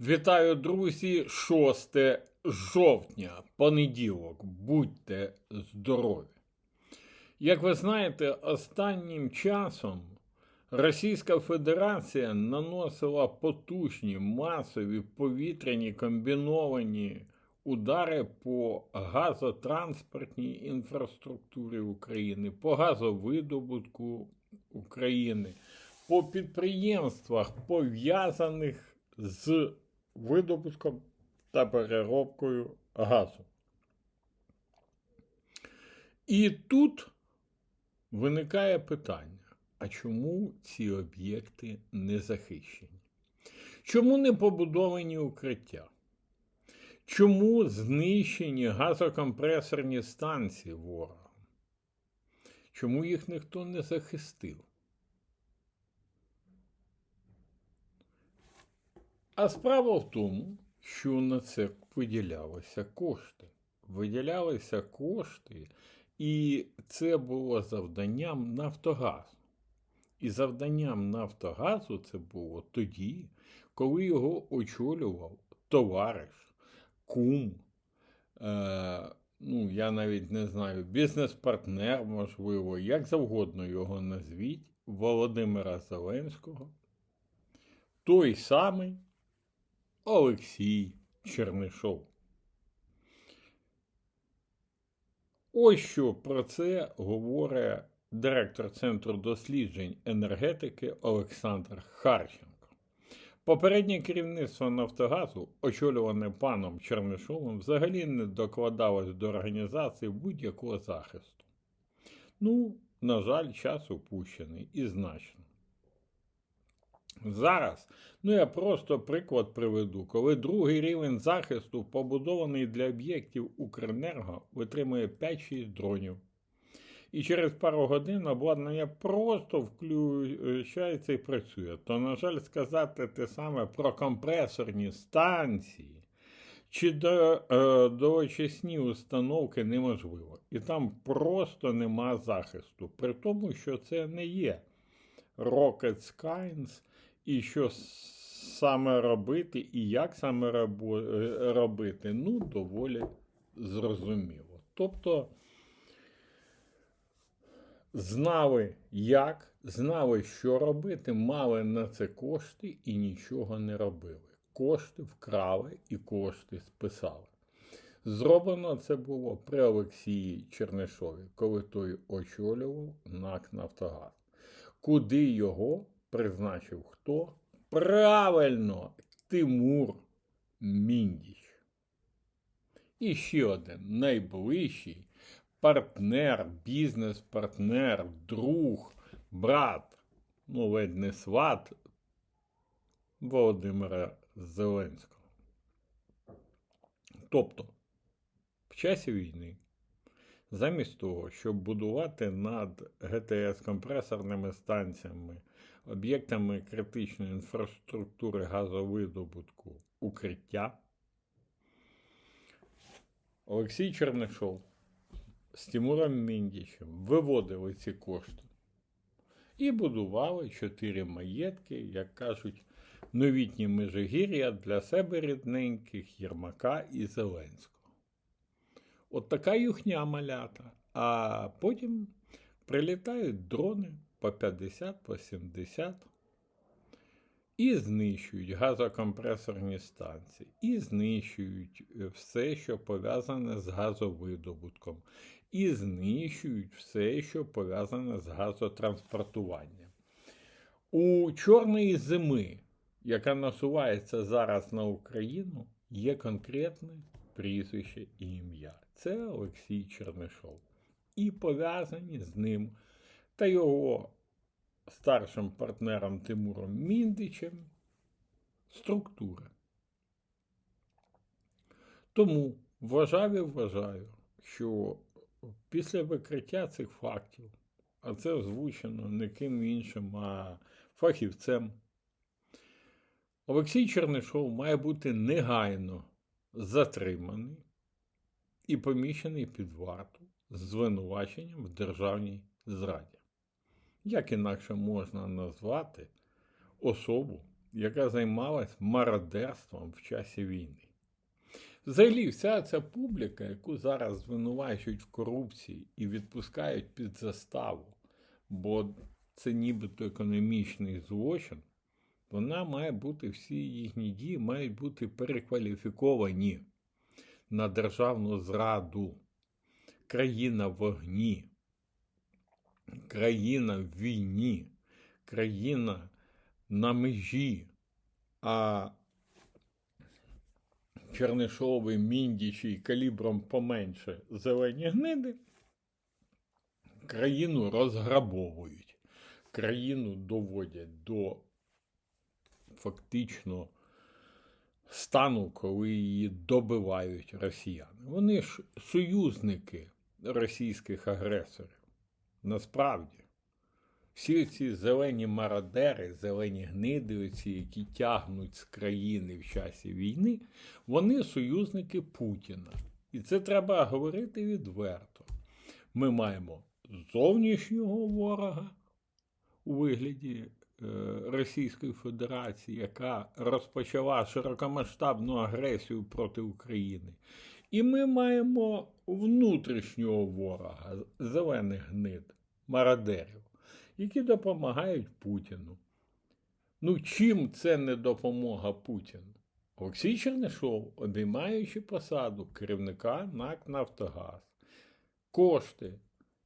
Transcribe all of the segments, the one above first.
Вітаю, друзі! 6 жовтня, понеділок. Будьте здорові! Як ви знаєте, останнім часом Російська Федерація наносила потужні масові повітряні комбіновані удари по газотранспортній інфраструктурі України, по газовидобутку України, по підприємствах, пов'язаних з видобутком та переробкою газу. І тут виникає питання: а чому ці об'єкти не захищені? Чому не побудовані укриття? Чому знищені газокомпресорні станції ворогом? Чому їх ніхто не захистив? А справа в тому, що на це виділялися кошти. Виділялися кошти, і це було завданням Нафтогазу. І завданням Нафтогазу це було тоді, коли його очолював товариш, кум, е, ну, я навіть не знаю, бізнес-партнер, можливо, як завгодно його назвіть, Володимира Зеленського, той самий Олексій Чернишов. Ось що про це говорить директор Центру досліджень енергетики Олександр Харченко. Попереднє керівництво Нафтогазу, очолюване паном Чернишовим, взагалі не докладалось до організації будь-якого захисту. Ну, на жаль, час упущений і значно. Зараз, ну я просто приклад приведу, коли другий рівень захисту, побудований для об'єктів Укренерго, витримує 5-6 дронів. І через пару годин обладнання просто включається і працює. То, на жаль, сказати те саме про компресорні станції чи до, е, доочисні установки неможливо. І там просто нема захисту. При тому, що це не є Rocket Science, і що саме робити, і як саме робити, ну, доволі зрозуміло. Тобто знали, як, знали, що робити, мали на це кошти і нічого не робили. Кошти вкрали і кошти списали. Зроблено це було при Олексії Чернишові, коли той очолював НАК Нафтогаз. Куди його призначив хто? Правильно, Тимур Міндіч. І ще один найближчий партнер, бізнес-партнер, друг, брат, ну, ледь не сват Володимира Зеленського. Тобто, в часі війни, замість того, щоб будувати над ГТС-компресорними станціями, об'єктами критичної інфраструктури газовидобутку укриття, Олексій Чернишов з Тимуром Міндічем виводили ці кошти і будували чотири маєтки, як кажуть, новітні Межигір'я для себе рідненьких Єрмака і Зеленського. От така юхня малята. А потім прилітають дрони по 50, по 70 і знищують газокомпресорні станції, і знищують все, що пов'язане з газовидобутком, і знищують все, що пов'язане з газотранспортуванням. У чорної зими, яка насувається зараз на Україну, є конкретне прізвище і ім'я. Це Олексій Чернишов. І пов'язані з ним та його старшим партнером Тимуром Міндичем структури. Тому вважаю і вважаю, що після викриття цих фактів, а це озвучено не ким іншим, а фахівцем, Олексій Чернишов має бути негайно затриманий і поміщений під варту з звинуваченням в державній зраді. Як інакше можна назвати особу, яка займалась мародерством в часі війни. Взагалі, вся ця публіка, яку зараз звинувачують в корупції і відпускають під заставу, бо це нібито економічний злочин, вона має бути, всі їхні дії мають бути перекваліфіковані на державну зраду. Країна в вогні, країна в війні, країна на межі, а Чернишовий, Міндічі калібром поменше зелені гниди, країну розграбовують, країну доводять до фактично стану, коли її добивають росіяни. Вони ж союзники російських агресорів. Насправді, всі ці зелені мародери, зелені гниди, оці, які тягнуть з країни в часі війни, вони союзники Путіна. І це треба говорити відверто. Ми маємо зовнішнього ворога у вигляді Російської Федерації, яка розпочала широкомасштабну агресію проти України. І ми маємо внутрішнього ворога, зелених гнид, мародерів, які допомагають Путіну. Ну, чим це не допомога Путіну? Олексій Чернишов, обіймаючи посаду керівника НАК Нафтогаз, кошти,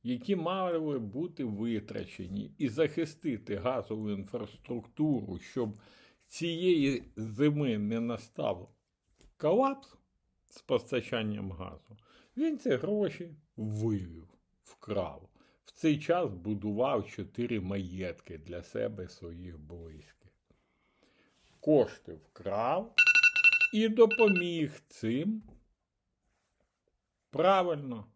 які мали бути витрачені і захистити газову інфраструктуру, щоб цієї зими не настав колапс з постачанням газу, він ці гроші вивів, вкрав. В цей час будував чотири маєтки для себе своїх близьких. Кошти вкрав і допоміг цим правильно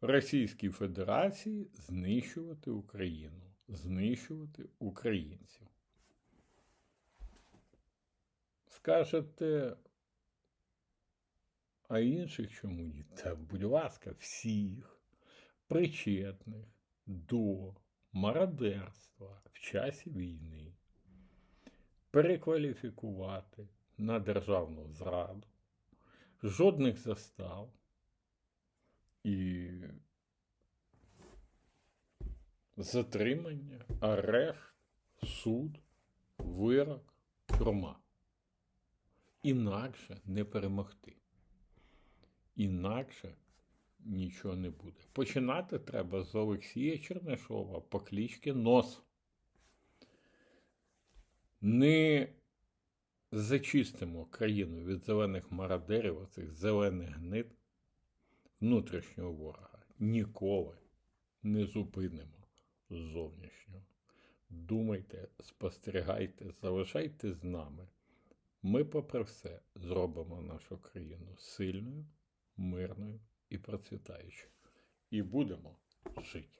Російській Федерації знищувати Україну, знищувати українців. Скажете, а інших чому ні? Та, будь ласка, всіх причетних до мародерства в часі війни перекваліфікувати на державну зраду, жодних застав і затримання, арешт, суд, вирок, тюрма. Інакше не перемогти. Інакше нічого не буде. Починати треба з Олексія Чернишова по кличці Нос. Не зачистимо країну від зелених мародерів, оцих зелених гнид внутрішнього ворога. Ніколи не зупинимо зовнішнього. Думайте, спостерігайте, залишайте з нами. Ми, попри все, зробимо нашу країну сильною, мирною і процвітаючою. І будемо жити.